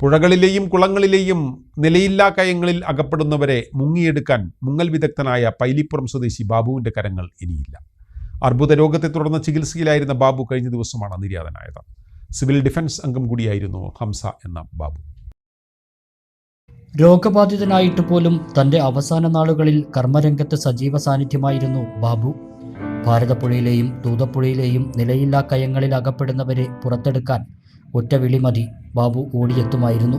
പുഴകളിലെയും കുളങ്ങളിലെയും നിലയില്ലാ കയങ്ങളിൽ അകപ്പെടുന്നവരെ മുങ്ങിയെടുക്കാൻ മുങ്ങൽ വിദഗ്ധനായ പൈലിപ്പുറം സ്വദേശി ബാബുവിന്റെ കരങ്ങൾ ഇനിയില്ല. അർബുദ രോഗത്തെ തുടർന്ന് ചികിത്സയിലായിരുന്ന ബാബു കഴിഞ്ഞ ദിവസമാണ് നിര്യാതനായത്. സിവിൽ ഡിഫൻസ് അംഗം കൂടിയായിരുന്നു ഹംസ എന്ന ബാബു. രോഗബാധിതനായിട്ട് പോലും തന്റെ അവസാന നാളുകളിൽ കർമ്മരംഗത്ത് സജീവ സാന്നിധ്യമായിരുന്നു ബാബു. ഭാരതപ്പുഴയിലെയും തൂതപ്പുഴയിലെയും നിലയില്ലാ കയങ്ങളിൽ അകപ്പെടുന്നവരെ പുറത്തെടുക്കാൻ ഒറ്റ വിളി മതി. ബാബു ഓടിയെത്തുമായിരുന്നു.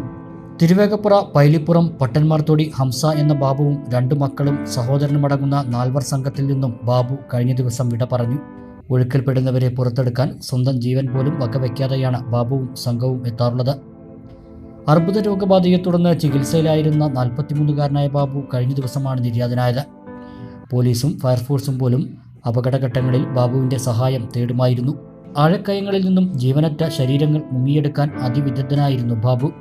തിരുവേഗപ്പുറ പൈലിപ്പുറം പട്ടന്മാർത്തോടി ഹംസ എന്ന ബാബുവും രണ്ടു മക്കളും സഹോദരനുമടങ്ങുന്ന നാൽവർ സംഘത്തിൽ നിന്നും ബാബു കഴിഞ്ഞ ദിവസം വിട പറഞ്ഞു. ഒഴുക്കിൽപ്പെടുന്നവരെ പുറത്തെടുക്കാൻ സ്വന്തം ജീവൻ പോലും വകവയ്ക്കാതെയാണ് ബാബുവും സംഘവും എത്താറുള്ളത്. അർബുദ രോഗബാധയെ തുടർന്ന് ചികിത്സയിലായിരുന്ന നാൽപ്പത്തിമൂന്നുകാരനായ ബാബു കഴിഞ്ഞ ദിവസമാണ് നിര്യാതനായത്. പോലീസും ഫയർഫോഴ്സും പോലും അപകടഘട്ടങ്ങളിൽ ബാബുവിന്റെ സഹായം തേടുമായിരുന്നു. ആഴക്കയങ്ങളിൽ നിന്നും ജീവനറ്റ ശരീരങ്ങൾ മുങ്ങിയെടുക്കാൻ അതിവിദഗ്ധനായിരുന്നു ബാബു.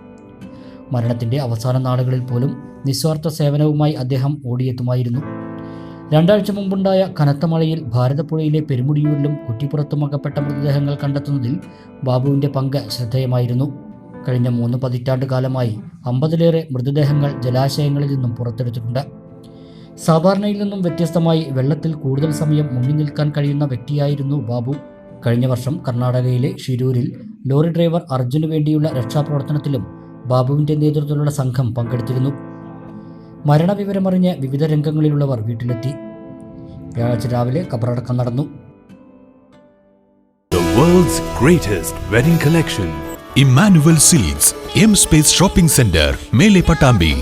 മരണത്തിന്റെ അവസാന നാളുകളിൽ പോലും നിസ്വാർത്ഥ സേവനവുമായി അദ്ദേഹം ഓടിയെത്തുമായിരുന്നു. രണ്ടാഴ്ച മുമ്പുണ്ടായ കനത്ത മഴയിൽ ഭാരതപ്പുഴയിലെ പെരുമുടിയൂരിലും കുറ്റിപ്പുറത്തും അകപ്പെട്ട മൃതദേഹങ്ങൾ കണ്ടെത്തുന്നതിൽ ബാബുവിന്റെ പങ്ക് ശ്രദ്ധേയമായിരുന്നു. കഴിഞ്ഞ മൂന്ന് പതിറ്റാണ്ട് കാലമായി അമ്പതിലേറെ മൃതദേഹങ്ങൾ ജലാശയങ്ങളിൽ നിന്നും പുറത്തെടുത്തിട്ടുണ്ട്. സാധാരണയിൽ നിന്നും വ്യത്യസ്തമായി വെള്ളത്തിൽ കൂടുതൽ സമയം മുങ്ങി നിൽക്കാൻ കഴിയുന്ന വ്യക്തിയായിരുന്നു ബാബു. കഴിഞ്ഞ വർഷം കർണാടകയിലെ ഷിരൂരിൽ ലോറി ഡ്രൈവർ അർജുന് വേണ്ടിയുള്ള രക്ഷാപ്രവർത്തനത്തിലും ബാബുവിന്റെ നേതൃത്വത്തിലുള്ള സംഘം പങ്കെടുത്തിരുന്നു. മരണവിവരമറിഞ്ഞ് വിവിധ രംഗങ്ങളിലുള്ളവർ വീട്ടിലെത്തി. വ്യാഴാഴ്ച രാവിലെ കബറടക്കം നടന്നു. World's greatest wedding collection. Emmanuel Silks, M Space Shopping Center, Mele Patambi,